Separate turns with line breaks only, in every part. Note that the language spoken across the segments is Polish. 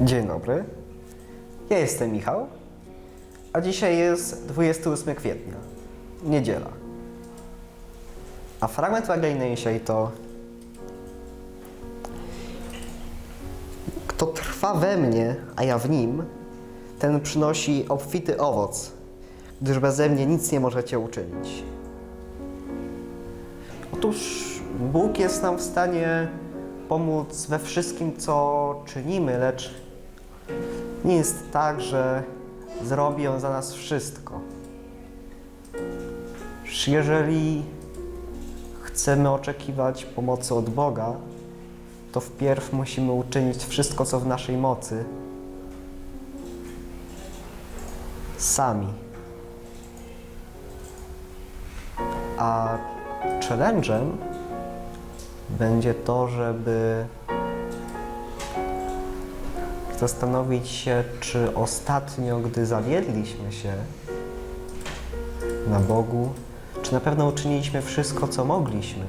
Dzień dobry. Ja jestem Michał, a dzisiaj jest 28 kwietnia, niedziela. A fragment Ewangelii dzisiaj to Kto trwa we mnie, a ja w nim, ten przynosi obfity owoc, gdyż beze mnie nic nie możecie uczynić. Otóż Bóg jest nam w stanie pomóc we wszystkim, co czynimy, lecz nie jest tak, że zrobi On za nas wszystko. Jeżeli chcemy oczekiwać pomocy od Boga, to wpierw musimy uczynić wszystko, co w naszej mocy, sami. A challenge'em będzie to, żeby zastanowić się, czy ostatnio, gdy zawiedliśmy się na Bogu, czy na pewno uczyniliśmy wszystko, co mogliśmy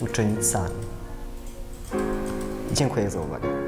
uczynić sami. Dziękuję za uwagę.